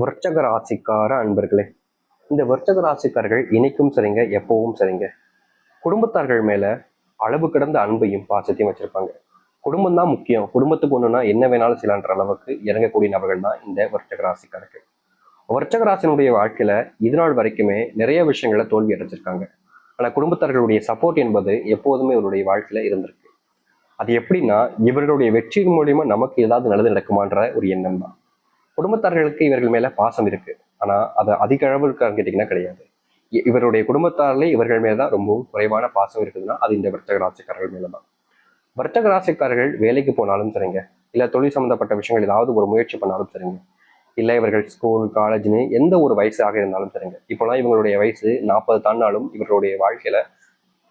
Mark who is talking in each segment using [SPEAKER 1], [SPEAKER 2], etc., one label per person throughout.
[SPEAKER 1] விருச்சக ராசிக்கார அன்பர்களே இந்த விருச்சக ராசிக்காரர்கள் இணைக்கும் சரிங்க எப்பவும் சரிங்க. குடும்பத்தார்கள் மேலே அளவு கடந்த அன்பையும் பாசத்தையும் வச்சுருப்பாங்க. குடும்பம் தான் முக்கியம். குடும்பத்துக்கு ஒன்றுனா என்ன வேணாலும் செய்யலான்ற அளவுக்கு இறங்கக்கூடிய நபர்கள் தான் இந்த விருச்சக ராசிக்காரர்கள். விருச்சக ராசினுடைய வாழ்க்கையில் இதுநாள் வரைக்குமே நிறைய விஷயங்களை தோல்வி அடைஞ்சிருக்காங்க. ஆனால் குடும்பத்தார்களுடைய சப்போர்ட் என்பது எப்போதுமே இவருடைய வாழ்க்கையில் இருந்திருக்கு. அது எப்படின்னா இவர்களுடைய வெற்றியின் மூலியமா நமக்கு ஏதாவது நல்லது நடக்குமான்ற ஒரு எண்ணம் தான். குடும்பத்தார்களுக்கு இவர்கள் மேல பாசம் இருக்கு. ஆனா அது அதிக அளவு இருக்கான்னு கேட்டீங்கன்னா கிடையாது. இ- இவருடைய குடும்பத்தாரிலே இவர்கள் மேல தான் ரொம்பவும் குறைவான பாசம் இருக்குதுன்னா அது இந்த வர்த்தக ராசிக்காரர்கள் மேல தான். வர்த்தக ராசிக்காரர்கள் வேலைக்கு போனாலும் சரிங்க. இல்ல தொழில் சம்பந்தப்பட்ட விஷயங்கள் ஏதாவது ஒரு முயற்சி பண்ணாலும் சரிங்க. இல்ல இவர்கள் ஸ்கூல் காலேஜ்னு எந்த ஒரு வயசாக இருந்தாலும் சரிங்க. இப்போலாம் இவங்களுடைய வயசு நாற்பது தாண்டாலும் இவர்களுடைய வாழ்க்கையில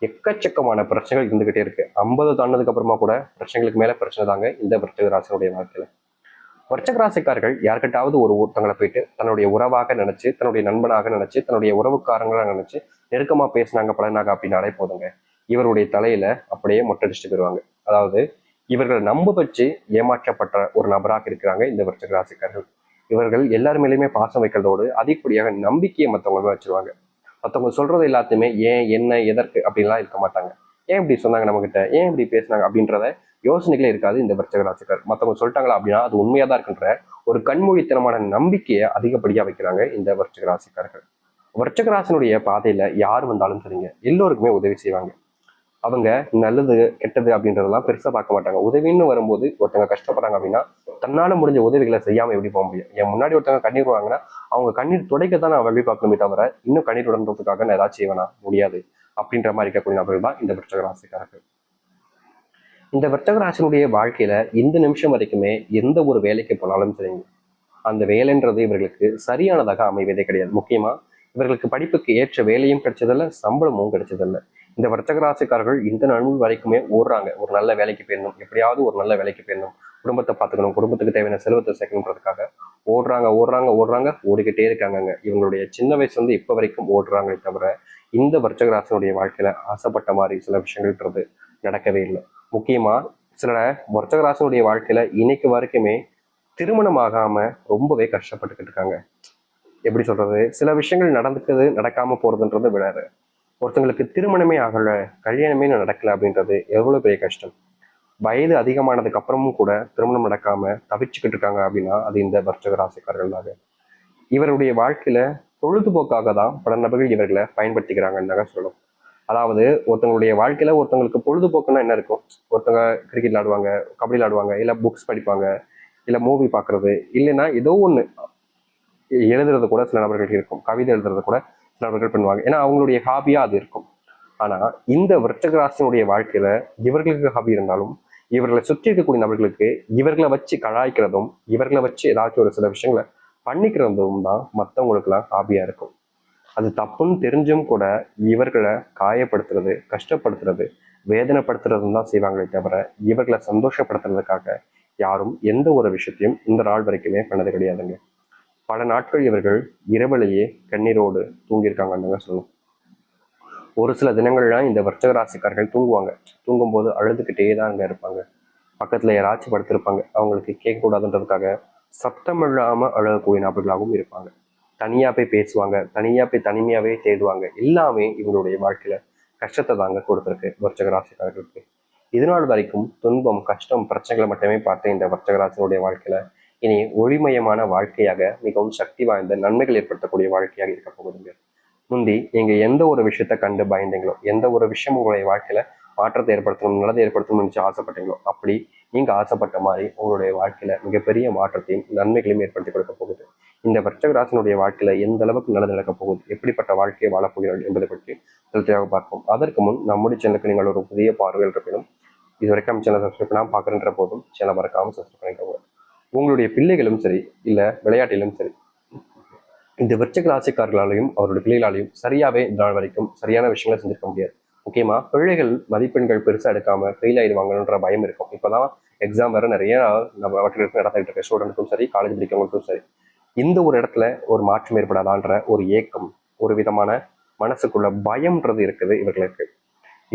[SPEAKER 1] எக்கச்சக்கமான பிரச்சனைகள் இருந்துகிட்டே இருக்கு. ஐம்பது தாண்டதுக்கு அப்புறமா கூட பிரச்சனைகளுக்கு மேல பிரச்சனை தாங்க இந்த வர்த்தக ராசினுடைய வாழ்க்கையில. வர்ச்சக ராசிக்காரர்கள் யார்கிட்டாவது ஒரு ஒருத்தங்களை போயிட்டு தன்னுடைய உறவாக நினைச்சு தன்னுடைய நண்பனாக நினைச்சு தன்னுடைய உறவுக்காரங்களாக நினைச்சு நெருக்கமா பேசினாங்க பலனாக அப்படின்னாலே போதுங்க. இவருடைய தலையில அப்படியே மொட்டடிச்சுட்டு போயிருவாங்க. அதாவது இவர்களை நம்ப வச்சு ஏமாற்றப்பட்ட ஒரு நபராக இருக்கிறாங்க இந்த வர்ச்சக ராசிக்காரர்கள் இவர்கள் எல்லார் மேலேயுமே பாசம் வைக்கிறதோடு அதிகப்படியாக நம்பிக்கையை மற்றவங்க வச்சிருவாங்க. மற்றவங்க சொல்றது எல்லாத்தையுமே ஏன் என்ன எதற்கு அப்படின்லாம் இருக்க மாட்டாங்க. ஏன் இப்படி சொன்னாங்க நம்மகிட்ட? ஏன் இப்படி பேசினாங்க அப்படின்றத யோசனைகளே இருக்காது இந்த விருச்சக ராசிக்கார் மற்றவங்க சொல்லிட்டாங்களா அப்படின்னா அது உண்மையாக தான் இருக்குன்ற ஒரு கண்மொழித்தனமான நம்பிக்கையை அதிகப்படியாக வைக்கிறாங்க இந்த விருச்சக ராசிக்காரர்கள். விருச்சக ராசினுடைய யார் வந்தாலும் சரிங்க. எல்லோருக்குமே உதவி செய்வாங்க. அவங்க நல்லது கெட்டது அப்படின்றதெல்லாம் பெருசாக பார்க்க மாட்டாங்க. உதவின்னு வரும்போது ஒருத்தவங்க கஷ்டப்படுறாங்க அப்படின்னா தன்னால் முடிஞ்ச உதவிகளை செய்யாமல் எப்படி போக முடியும்? என் முன்னாடி ஒருத்தவங்க கண்ணீர் வாங்கினா அவங்க கண்ணீர் துடைக்க தான் நான் வழி பார்க்கணுமே தவிர இன்னும் கண்ணீர் உடன்றதுக்காக நான் ஏதாச்சும் செய்வேனா? முடியாது. அப்படின்ற மாதிரி இருக்கக்கூடிய நபர்கள் தான் இந்த விருச்சக ராசிக்காரர்கள். இந்த விரத்தகராசனுடைய வாழ்க்கையில இந்த நிமிஷம் வரைக்குமே எந்த ஒரு வேலைக்கு போனாலும் சரிங்க அந்த வேலைன்றது இவர்களுக்கு சரியானதாக அமைவதே கிடையாது. முக்கியமா இவர்களுக்கு படிப்புக்கு ஏற்ற வேலையும் கிடைச்சதில்ல சம்பளமும் கிடைச்சதில்ல. இந்த வர்த்தக ராசிக்காரர்கள் இந்த நன்மை வரைக்குமே ஓடுறாங்க. ஒரு நல்ல வேலைக்கு போயிடணும் எப்படியாவது ஒரு நல்ல வேலைக்கு போயிடணும். குடும்பத்தை பார்த்துக்கணும் குடும்பத்துக்கு தேவையான செல்வத்தை சேர்க்கணுன்றதுக்காக ஓடுறாங்க ஓடுறாங்க ஓடுறாங்க ஓடிக்கிட்டே இருக்காங்க இவங்களுடைய சின்ன வயசு வந்து இப்போ வரைக்கும் ஓடுறாங்களே தவிர இந்த வர்த்தகராசனுடைய வாழ்க்கையில ஆசைப்பட்ட மாதிரி சில விஷயங்கள்ன்றது நடக்கவே இல்லை. முக்கியமாக சில வர்த்தக ராசினுடைய வாழ்க்கையில இன்னைக்கு வரைக்குமே திருமணம் ஆகாமல் ரொம்பவே கஷ்டப்பட்டுக்கிட்டு இருக்காங்க. எப்படி சொல்கிறது சில விஷயங்கள் நடந்துக்கிறது நடக்காமல் போகிறதுன்றது விடாது. ஒருத்தங்களுக்கு திருமணமே ஆகலை கல்யாணமே நடக்கலை அப்படின்றது எவ்வளோ பெரிய கஷ்டம். வயது அதிகமானதுக்கு அப்புறமும் கூட திருமணம் நடக்காம தவிச்சுக்கிட்டு இருக்காங்க அப்படின்னா அது இந்த வர்த்தக ராசிக்காரர்கள் தாங்க இவருடைய வாழ்க்கையில பொழுதுபோக்காக தான் பல நபர்கள் இவர்களை பயன்படுத்திக்கிறாங்கன்னு தாங்க சொல்லணும். அதாவது ஒருத்தவங்களுடைய வாழ்க்கையில ஒருத்தவங்களுக்கு பொழுதுபோக்குன்னா என்ன இருக்கும்? ஒருத்தவங்க கிரிக்கெட் விளாடுவாங்க கபடி விளாடுவாங்க இல்லை புக்ஸ் படிப்பாங்க இல்லை மூவி பார்க்குறது இல்லைன்னா ஏதோ ஒன்று எழுதுறது கூட சில நபர்கள் இருக்கும். கவிதை எழுதுறது கூட சில நபர்கள் பண்ணுவாங்க. ஏன்னா அவங்களுடைய ஹாபியாக அது இருக்கும். ஆனால் இந்த விருச்சக வாழ்க்கையில் இவர்களுக்கு ஹாபி இருந்தாலும் இவர்களை சுற்றி இருக்கக்கூடிய நபர்களுக்கு இவர்களை வச்சு கலாய்க்கிறதும் இவர்களை வச்சு ஏதாச்சும் ஒரு சில விஷயங்களை பண்ணிக்கிறதும் தான் மற்றவங்களுக்குலாம் ஹாபியாக இருக்கும். அது தப்புன்னு தெரிஞ்சும் கூட இவர்களை காயப்படுத்துறது கஷ்டப்படுத்துறது வேதனைப்படுத்துறதும் தான் செய்வாங்களே தவிர இவர்களை சந்தோஷப்படுத்துறதுக்காக யாரும் எந்த ஒரு விஷயத்தையும் இந்த நாள் வரைக்குமே பண்ணது கிடையாதுங்க. பல நாட்கள் இவர்கள் இரவிலேயே கண்ணீரோடு தூங்கியிருக்காங்கன்னு சொல்லுவோம் ஒரு சில தினங்கள்லாம் இந்த வர்த்தக ராசிக்காரர்கள் தூங்குவாங்க. தூங்கும்போது அழுதுகிட்டே தான் அங்கே இருப்பாங்க. பக்கத்தில் யாராச்சும் படுத்திருப்பாங்க. அவங்களுக்கு கேட்கக்கூடாதுன்றதுக்காக சத்தம் இல்லாம அழகக்கூடிய நபர்களாகவும் இருப்பாங்க. தனியாக போய் பேசுவாங்க தனியாக போய் தனிமையாகவே தேடுவாங்க. எல்லாமே இவங்களுடைய வாழ்க்கையில் கஷ்டத்தை தாங்க கொடுத்துருக்கு வர்ச்சகராசிக்காரர்களுக்கு இதனால் வரைக்கும் துன்பம் கஷ்டம் பிரச்சனைகளை மட்டுமே பார்த்த இந்த வர்ச்சகராசனுடைய வாழ்க்கையில் இனி ஒளிமயமான வாழ்க்கையாக மிகவும் சக்தி வாய்ந்த நன்மைகள் ஏற்படுத்தக்கூடிய வாழ்க்கையாக இருக்க போகுதுங்க. முந்தி நீங்கள் எந்த ஒரு விஷயத்த கண்டு பயந்தீங்களோ எந்த ஒரு விஷயம் உங்களுடைய வாழ்க்கையில் மாற்றத்தை ஏற்படுத்தணும் நல்லதை ஏற்படுத்தணும்னு நினச்சி ஆசைப்பட்டீங்களோ அப்படி நீங்கள் ஆசைப்பட்ட மாதிரி உங்களுடைய வாழ்க்கையில் மிகப்பெரிய மாற்றத்தையும் நன்மைகளையும் ஏற்படுத்தி கொடுக்க போகுது. இந்த வர்ச்சகராசனுடைய வாழ்க்கையில எந்த அளவுக்கு நல்லது நடக்கப் போகுது? எப்படிப்பட்ட வாழ்க்கையை வாழப்போகிறார் என்பதை பற்றி திருப்தியாக பார்ப்போம். அதற்கு முன் நம்முடைய சேனலுக்கு நீங்கள் ஒரு புதிய பார்வையில் இருப்பினும் இது வரைக்கும் நம்ம சேனல் சப்ஸ்கிரைப் பண்ணாமல் பார்க்குறன்ற போதும் சேனல் மறக்காமல் சப்ஸ்கிரைப் பண்ணிக்கோங்க. உங்களுடைய பிள்ளைகளும் சரி இல்லை விளையாட்டிலும் சரி இந்த விருச்சக ராசிக்காரர்களாலையும் அவருடைய பிள்ளைகளாலையும் சரியாவே நாள் வரைக்கும் சரியான விஷயங்களை செஞ்சிருக்க முடியாது. முக்கியமா பிள்ளைகள் மதிப்பெண்கள் பெருசா எடுக்காம ஃபெயில் ஆயிடுவாங்கன்ற பயம் இருக்கும். இப்பதான் எக்ஸாம் வேற நிறைய நம்ம அவர்களுக்கு நடத்திட்டு இருக்க. ஸ்டூடெண்ட்டுக்கும் சரி காலேஜ் படிக்கிறவங்களுக்கும் சரி. இந்த ஒரு இடத்துல ஒரு மாற்றம் ஏற்படாதான்ற ஒரு ஏக்கம் ஒரு விதமான மனசுக்குள்ள பயம்ன்றது இருக்குது இவர்களுக்கு.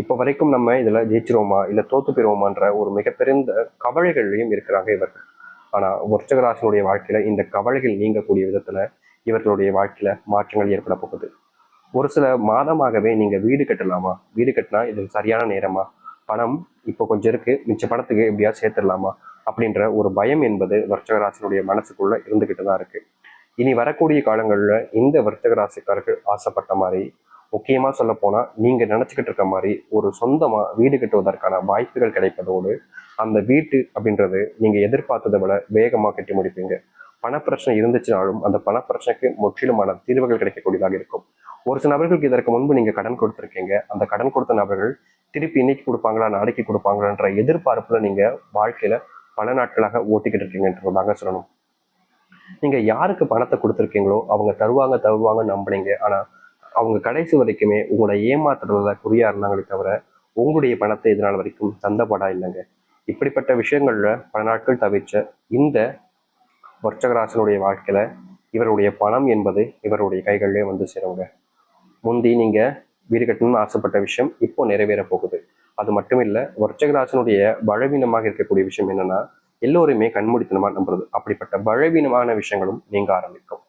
[SPEAKER 1] இப்போ வரைக்கும் நம்ம இதில் ஜெயிச்சிருவோமா இல்லை தோத்து போயிருவோமான்ற ஒரு மிகப்பெருந்த கவலைகள்லையும் இருக்கிறாங்க இவர்கள். ஆனால் விருச்சக வாழ்க்கையில் இந்த கவலைகள் நீங்கக்கூடிய விதத்தில் இவர்களுடைய வாழ்க்கையில் மாற்றங்கள் ஏற்பட போகுது. ஒரு சில மாதமாகவே நீங்கள் வீடு கட்டலாமா? வீடு கட்டினா இது சரியான நேரமா? பணம் இப்போ கொஞ்சம் இருக்கு மிச்ச பணத்துக்கு எப்படியா சேர்த்துடலாமா? அப்படின்ற ஒரு பயம் என்பது வர்த்தகராசினுடைய மனசுக்குள்ள இருந்துகிட்டு தான் இருக்கு. இனி வரக்கூடிய காலங்களில் இந்த வர்த்தகராசிக்காரர்கள் ஆசைப்பட்ட மாதிரி முக்கியமாக சொல்ல போனால் நீங்கள் நினச்சிக்கிட்டு இருக்க மாதிரி ஒரு சொந்தமாக வீடு கட்டுவதற்கான வாய்ப்புகள் கிடைப்பதோடு அந்த வீட்டு அப்படின்றது நீங்கள் எதிர்பார்த்ததை விட வேகமாக கட்டி முடிப்பீங்க. பணப்பிரச்சனை இருந்துச்சுனாலும் அந்த பணப்பிரச்சனைக்கு முற்றிலுமான தீர்வுகள் கிடைக்கக்கூடியதாக இருக்கும். ஒரு சில நபர்களுக்கு இதற்கு முன்பு நீங்கள் கடன் கொடுத்துருக்கீங்க. அந்த கடன் கொடுத்த நபர்கள் திருப்பி இன்னைக்கு கொடுப்பாங்களா? நாளைக்கு கொடுப்பாங்களான்ற எதிர்பார்ப்பில் நீங்கள் வாழ்க்கையில் பல நாட்களாக ஓட்டிக்கிட்டு இருக்கீங்கன்றதாங்க சொல்லணும். நீங்க யாருக்கு பணத்தை கொடுத்துருக்கீங்களோ அவங்க தருவாங்க தருவாங்க நம்பினீங்க. ஆனா அவங்க கடைசி வரைக்குமே உங்களை ஏமாத்துறதுல குறியா இருந்தாங்களே தவிர உங்களுடைய பணத்தை இதனால் வரைக்கும் தந்தப்படா இல்லைங்க. இப்படிப்பட்ட விஷயங்கள்ல பல நாட்கள் தவிர்த்த இந்த வர்ச்சகராசனுடைய வாழ்க்கையில இவருடைய பணம் என்பது இவருடைய கைகளிலே வந்து சேருங்க. முந்தி நீங்க வீடு கட்டணும்னு ஆசைப்பட்ட விஷயம் இப்போ நிறைவேற போகுது. அது மட்டும் இல்லை வர்ச்சகராசனுடைய பலவீனமாக இருக்கக்கூடிய விஷயம் என்னன்னா எல்லோருமே கண்மூடித்தனமா நம்புறது. அப்படிப்பட்ட பலவீனமான விஷயங்களும் நீங்க ஆரம்பிக்கும்.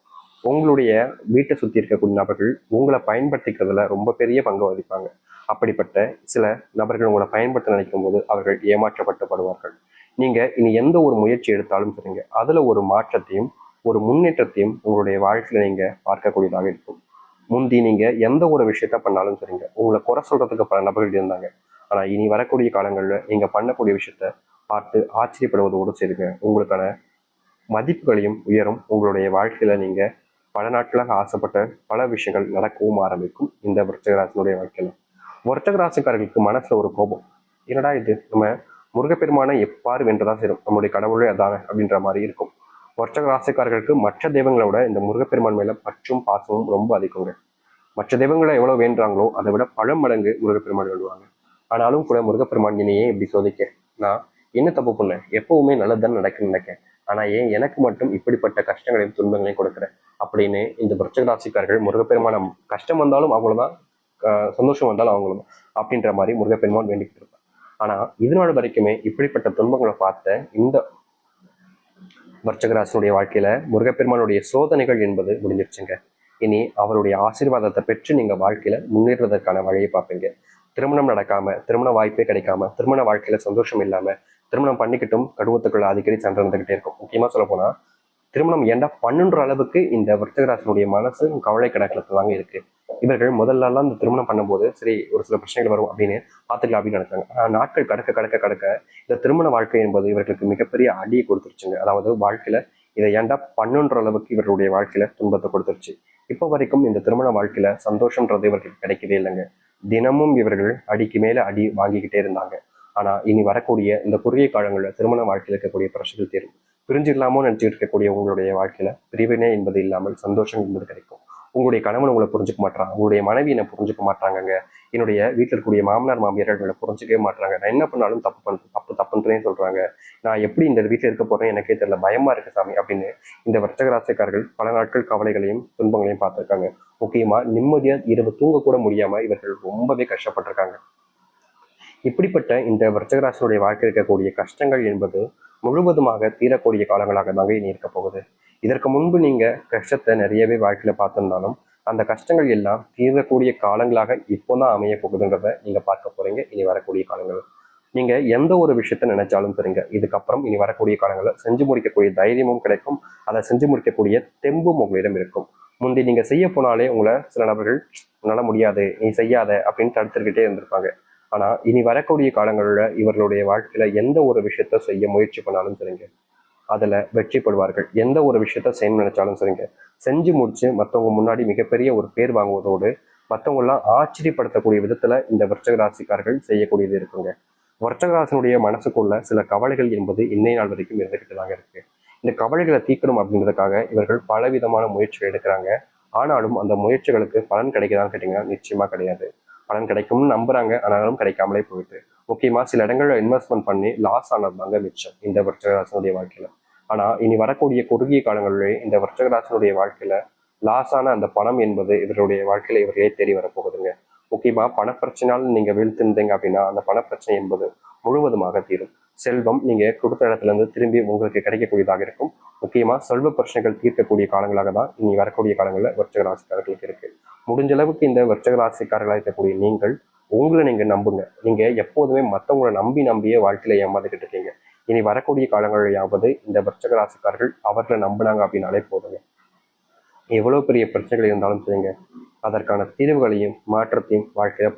[SPEAKER 1] உங்களுடைய வீட்டை சுத்தி இருக்கக்கூடிய நபர்கள் உங்களை பயன்படுத்திக்கிறதுல ரொம்ப பெரிய பங்கு வகிப்பாங்க. அப்படிப்பட்ட சில நபர்கள் உங்களை பயன்படுத்த நினைக்கும் போது அவர்கள் ஏமாற்றப்பட்டுப்படுவார்கள் நீங்க இனி எந்த ஒரு முயற்சி எடுத்தாலும் சரிங்க. அதுல ஒரு மாற்றத்தையும் ஒரு முன்னேற்றத்தையும் உங்களுடைய வாழ்க்கையில நீங்க பார்க்கக்கூடியதாக இருக்கும். முந்தி நீங்க எந்த ஒரு விஷயத்த பண்ணாலும் சரிங்க. உங்களை குறை சொல்றதுக்கு பல நபர்கள் இருந்தாங்க. ஆனால் இனி வரக்கூடிய காலங்களில் நீங்கள் பண்ணக்கூடிய விஷயத்த பார்த்து ஆச்சரியப்படுவதோடு சேருங்க உங்களுக்கான மதிப்புகளையும் உயரும். உங்களுடைய வாழ்க்கையில் நீங்கள் பல நாட்களாக ஆசைப்பட்ட பல விஷயங்கள் நடக்கவும் ஆரம்பிக்கும் இந்த விருச்சகராசனுடைய வாழ்க்கையில். விருச்சக மனசில் ஒரு கோபம். என்னடா இது? நம்ம முருகப்பெருமானை எப்பாறு வென்றதான் செய்யும் நம்முடைய கடவுளே அதான அப்படின்ற மாதிரி இருக்கும். விருச்சக ராசிக்காரர்களுக்கு மற்ற தெய்வங்களை விட இந்த முருகப்பெருமான் மேல பற்றும் பாசமும் ரொம்ப அதிகங்க. மற்ற தெய்வங்களை எவ்வளவு வேண்டாங்களோ அதை விட பல மடங்கு முருகப்பெருமான் வேண்டுவாங்க. ஆனாலும் கூட முருகப்பெருமான் என்னையே இப்படி சோதிக்க நான் என்ன தப்பு பண்ணேன்? எப்பவுமே நல்லதுதான் நடக்குன்னு நினைக்கேன். ஆனா ஏன் எனக்கு மட்டும் இப்படிப்பட்ட கஷ்டங்களையும் துன்பங்களையும் கொடுக்குறேன் அப்படின்னு இந்த பிரச்சகராசிக்காரர்கள் முருகப்பெருமான கஷ்டம் வந்தாலும் அவங்களதான் ஆஹ் சந்தோஷம் வந்தாலும் அவங்களும் அப்படின்ற மாதிரி முருகப்பெருமான் வேண்டிக்கிட்டு இருப்பான் ஆனா இது வரைக்குமே இப்படிப்பட்ட துன்பங்களை பார்த்த இந்த வர்ச்சகராசனுடைய வாழ்க்கையில முருகப்பெருமானுடைய சோதனைகள் என்பது முடிஞ்சிருச்சுங்க. இனி அவருடைய ஆசீர்வாதத்தை பெற்று நீங்க வாழ்க்கையில முன்னேறுவதற்கான வழியை பார்ப்பீங்க. திருமணம் நடக்காம திருமண வாய்ப்பே கிடைக்காம திருமண வாழ்க்கையில சந்தோஷம் இல்லாம திருமணம் பண்ணிக்கிட்டும் கடுவத்துக்குள்ள அடிக்கடி சண்டை நடந்துகிட்டே இருக்கும். முக்கியமா சொல்ல போனா திருமணம் ஏண்டா பண்ணுன்ற அளவுக்கு இந்த விருத்தகராசனுடைய மனசு கவலை கடக்கலத்துலாங்க தாங்க இருக்கு. இவர்கள் முதல்ல எல்லாம் இந்த திருமணம் பண்ணும்போது சரி ஒரு சில பிரச்சனைகள் வரும் அப்படின்னு பார்த்துக்கலாம் அப்படின்னு நினைச்சாங்க. ஆனா நாட்கள் கடக்க கடக்க கடக்க இந்த திருமண வாழ்க்கை என்பது இவர்களுக்கு மிகப்பெரிய அடியை கொடுத்துருச்சுங்க. அதாவது வாழ்க்கையில இதை ஏன்டா பண்ணுன்ற அளவுக்கு இவர்களுடைய வாழ்க்கையில துன்பத்தை கொடுத்துருச்சு. இப்போ வரைக்கும் இந்த திருமண வாழ்க்கையில சந்தோஷம்ன்றது இவர்களுக்கு கிடைக்கவே இல்லைங்க. தினமும் இவர்கள் அடிக்கு மேல அடி வாங்கிக்கிட்டே இருந்தாங்க. ஆனா இனி வரக்கூடிய இந்த குறுகிய காலங்களில் திருமண வாழ்க்கையில் இருக்கக்கூடிய பிரச்சனைகள் தீரும். பிரிஞ்சிடலாமோ நினைச்சிட்டு இருக்கக்கூடிய உங்களுடைய வாழ்க்கையில பிரிவினை என்பது இல்லாமல் சந்தோஷம் என்பது கிடைக்கும். உங்களுடைய கணவன் உங்களை புரிஞ்சுக்க மாட்டாங்க உங்களுடைய மனைவி என்னை புரிஞ்சுக்க மாட்டாங்கங்க என்னுடைய வீட்டில் இருக்கக்கூடிய மாமனார் மாமியார்கள் உங்களை புரிஞ்சுக்கவே மாட்டாங்க நான் என்ன பண்ணாலும் தப்பு பண்ண தப்பு தப்புன்றே சொல்கிறாங்க நான் எப்படி இந்த வீட்டில் இருக்க போகிறேன் எனக்கே தெரியல. பயமா இருக்க சாமி அப்படின்னு இந்த வர்த்தகராசிக்காரர்கள் பல நாட்கள் கவலைகளையும் துன்பங்களையும் பார்த்துருக்காங்க. முக்கியமாக நிம்மதியாக இரவு தூங்கக்கூட முடியாமல் இவர்கள் ரொம்பவே கஷ்டப்பட்டிருக்காங்க. இப்படிப்பட்ட இந்த விருச்சகராசனுடைய வாழ்க்கை இருக்கக்கூடிய கஷ்டங்கள் என்பது முழுவதுமாக தீரக்கூடிய காலங்களாக தாங்க இனி இருக்க போகுது. இதற்கு முன்பு நீங்க கஷ்டத்தை நிறையவே வாழ்க்கையில பார்த்துருந்தாலும் அந்த கஷ்டங்கள் எல்லாம் தீரக்கூடிய காலங்களாக இப்போதான் அமைய போகுதுன்றத நீங்க பார்க்க போறீங்க. இனி வரக்கூடிய காலங்கள். நீங்க எந்த ஒரு விஷயத்த நினைச்சாலும் சரிங்க. இதுக்கப்புறம் இனி வரக்கூடிய காலங்களில் செஞ்சு முடிக்கக்கூடிய தைரியமும் கிடைக்கும். அதை செஞ்சு முடிக்கக்கூடிய தெம்பும் உங்களிடம் இருக்கும். முந்தி நீங்க செய்ய போனாலே உங்களை சில நபர்கள் உன்னால் முடியாது நீ செய்யாத அப்படின்னு தடுத்துக்கிட்டே இருந்திருப்பாங்க. ஆனா இனி வரக்கூடிய காலங்களில் இவர்களுடைய வாழ்க்கையில எந்த ஒரு விஷயத்த செய்ய முயற்சி பண்ணாலும் சரிங்க. அதில் வெற்றிப்படுவார்கள் எந்த ஒரு விஷயத்த செய்யணும்னு நினைச்சாலும் சரிங்க. செஞ்சு முடிச்சு மற்றவங்க முன்னாடி மிகப்பெரிய ஒரு பேர் வாங்குவதோடு மற்றவங்களாம் ஆச்சரியப்படுத்தக்கூடிய விதத்தில் இந்த விருச்சக ராசிக்காரர்கள் செய்யக்கூடியது இருக்குங்க. விருச்சக மனசுக்குள்ள சில கவலைகள் என்பது இன்னைய நாள் வரைக்கும் இருந்துகிட்டு தாங்க இருக்கு. இந்த கவலைகளை தீர்க்கணும் அப்படின்றதுக்காக இவர்கள் பலவிதமான முயற்சிகள் எடுக்கிறாங்க. ஆனாலும் அந்த முயற்சிகளுக்கு பலன் கிடைக்குதான்னு கேட்டிங்கன்னா நிச்சயமாக கிடையாது. பலன் கிடைக்கும்னு நம்புறாங்க ஆனாலும் கிடைக்காமலே போயிட்டு. முக்கியமாக சில இடங்களில் இன்வெஸ்ட்மெண்ட் பண்ணி லாஸ் ஆனது தாங்க மிச்சம் இந்த விருச்சகராசனுடைய வாழ்க்கையில். ஆனால் இனி வரக்கூடிய குறுகிய காலங்களிலே இந்த விருச்சகராசனுடைய வாழ்க்கையில் லாஸ் ஆன அந்த பணம் என்பது இவருடைய வாழ்க்கையில் இவர்களே தேடி வரப்போகுதுங்க. முக்கியமாக பணப்பிரச்சனையால் நீங்கள் வீழ்த்திருந்தீங்க அப்படின்னா அந்த பணப்பிரச்சனை என்பது முழுவதுமாக தீரும். செல்வம் நீங்கள் கொடுத்த இடத்துல இருந்து திரும்பி உங்களுக்கு கிடைக்கக்கூடியதாக இருக்கும். முக்கியமாக செல்வ பிரச்சனைகள் தீர்க்கக்கூடிய காலங்களாக தான் இனி வரக்கூடிய காலங்களில் விருச்சக ராசிக்காரர்களுக்கு இருக்குது முடிஞ்ச அளவுக்கு இந்த விருச்சக ராசிக்காரர்களாக இருக்கக்கூடிய நீங்கள் உங்களை நீங்க நம்புங்க. நீங்க எப்போதுமே மற்றவங்களை நம்பி நம்பியே வாழ்க்கையில ஏமாந்துக்கிட்டு இருக்கீங்க. இனி வரக்கூடிய காலங்களிலாவது இந்த விருச்சக ராசிக்காரர்கள் அவர்களை நம்பினாங்க அப்படின்னாலே போதுங்க. எவ்வளவு பெரிய பிரச்சனைகள் இருந்தாலும் சரிங்க. அதற்கான தீர்வுகளையும் மாற்றத்தையும் வாழ்க்கையில பார்க்க